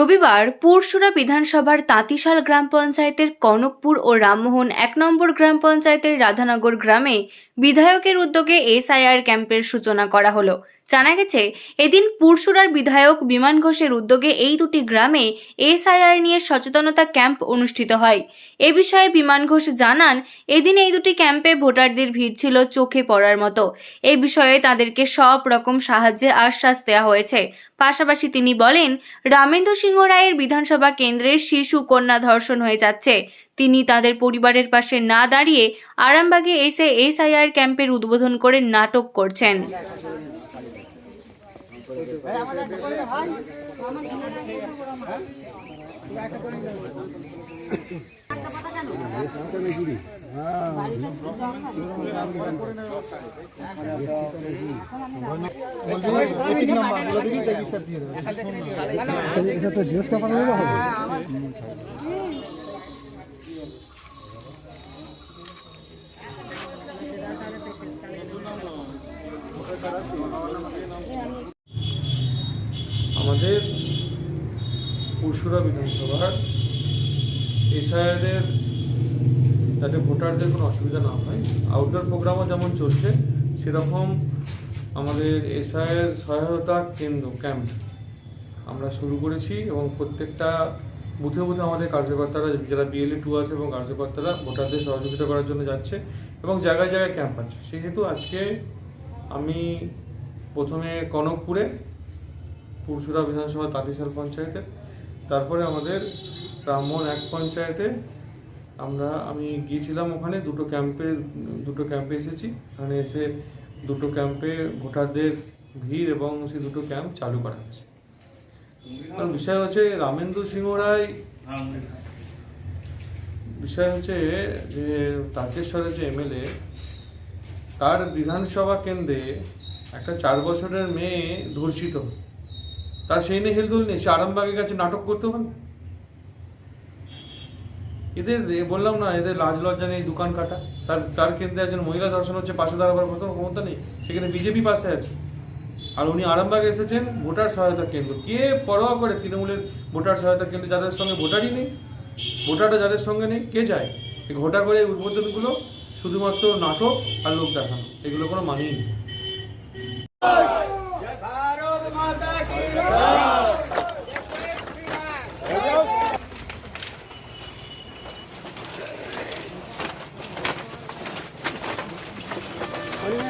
রবিবার পুরসুরা বিধানসভার তাঁতিশাল গ্রাম পঞ্চায়েতের কনকপুর ও রামমোহন এক নম্বর গ্রাম পঞ্চায়েতের রাধানগর গ্রামে বিধায়কের উদ্যোগে এসআইআর ক্যাম্পের সূচনা করা হলো। জানা গেছে, এদিন পুরসুরার বিধায়ক বিমান ঘোষের উদ্যোগে এই দুটি গ্রামে এসআইআর নিয়ে সচেতনতা ক্যাম্প অনুষ্ঠিত হয়। এ বিষয়ে বিমান ঘোষ জানান, এদিন এই দুটি ক্যাম্পে ভোটারদের ভিড় ছিল চোখে পড়ার মতো। এ বিষয়ে তাদেরকে সব রকম সাহায্যের আশ্বাস দেওয়া হয়েছে। পাশাপাশি তিনি বলেন, রামেন্দ্র সিংহ রায়ের বিধানসভা কেন্দ্রের শিশু কন্যা ধর্ষণ হয়ে যাচ্ছে। তিনি তাদের পরিবারের পাশে না দাঁড়িয়ে আরামবাগে এসে এসআইআর ক্যাম্পের উদ্বোধন করে নাটক করছেন। এটা তো জিজ্ঞেস হবে আমাদের পরশুরা বিধানসভার এসআইআরের যাতে ভোটারদের কোনো অসুবিধা না হয় আউটডোর প্রোগ্রামও যেমন চলছে, সেরকম আমাদের এসআইআর সহায়তা কেন্দ্র ক্যাম্প আমরা শুরু করেছি এবং প্রত্যেকটা বুথে বুথে আমাদের কার্যকর্তারা, যারা বিএলএ টু আছে এবং কার্যকর্তারা ভোটারদের সহযোগিতা করার জন্য যাচ্ছে এবং জায়গায় জায়গায় ক্যাম্প আছে। সেহেতু আজকে আমি প্রথমে কনকপুরে পুরসুরা বিধানসভা তাঁতিশাল পঞ্চায়েতে। তারপরে আমাদের ব্রাহ্মণ এক পঞ্চায়েতে আমরা, আমি গিয়েছিলাম ওখানে, দুটো ক্যাম্পে দুটো ক্যাম্পে এসেছি। ওখানে এসে দুটো ক্যাম্পে ভোটারদের ভিড় এবং সেই দুটো ক্যাম্প চালু করা হয়েছে। বিষয় হচ্ছে রামেন্দ্র সিংহ রায়, বিষয় হচ্ছে যে তারকেশ্বরের যে এমএলএ, তার বিধানসভা কেন্দ্রে একটা চার বছরের মেয়ে ধর্ষিত। তার সেই নিয়ে হেলদুল নেই, সে আরামবাগের কাছে নাটক করতে পারে এদের বললাম না, এদের লাজ লজ্জা নেই, দোকান কাটা। তার তার কেন্দ্রে একজন মহিলা ধর্ষণ হচ্ছে, পাশে দাঁড়াবার মতো ক্ষমতা নেই, সেখানে বিজেপি পাশে আছে। আর উনি আরামবাগে এসেছেন, ভোটার সহায়তা কেন্দ্র। কে পরোয়া করে তৃণমূলের ভোটার সহায়তা কেন্দ্র? যাদের সঙ্গে ভোটারই নেই ভোটারটা যাদের সঙ্গে নেই, কে যায়? এই ভোটার করে উদ্বোধনগুলো শুধুমাত্র নাটক আর লোক দেখানো, এগুলো কোনো মানেই নেই।